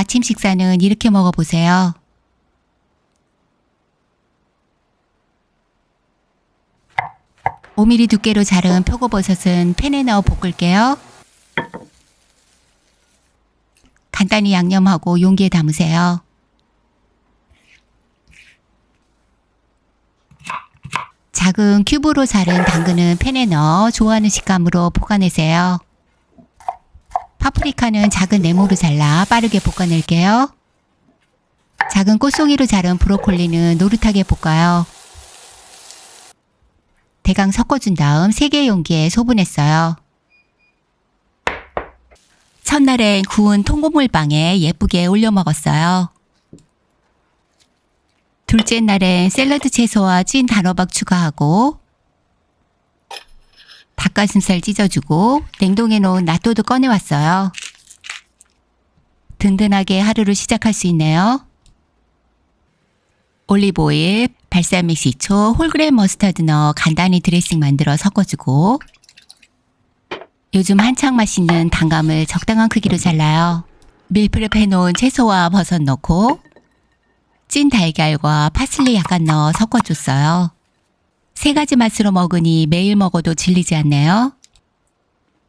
아침 식사는 이렇게 먹어보세요. (5 m m 두께로 자른 표고버섯은 팬에 넣어 볶을게요. 간단히 양념하고 용기에 담으세요. 작은 큐브로 자른 당근은 팬에 넣어 좋아하는 식감으로 볶아내세요. 파프리카는 작은 네모로 잘라 빠르게 볶아낼게요. 작은 꽃송이로 자른 브로콜리는 노릇하게 볶아요. 대강 섞어준 다음 3개 용기에 소분했어요. 첫날엔 구운 통곡물빵에 예쁘게 올려 먹었어요. 둘째 날엔 샐러드 채소와 찐 단호박 추가하고 닭가슴살 찢어주고 냉동해 놓은 낫또도 꺼내왔어요. 든든하게 하루를 시작할 수 있네요. 올리브오일, 발사믹 식초, 홀그레인 머스타드 넣어 간단히 드레싱 만들어 섞어주고 요즘 한창 맛있는 단감을 적당한 크기로 잘라요. 밀프렙 해놓은 채소와 버섯 넣고 찐 달걀과 파슬리 약간 넣어 섞어줬어요. 세 가지 맛으로 먹으니 매일 먹어도 질리지 않네요.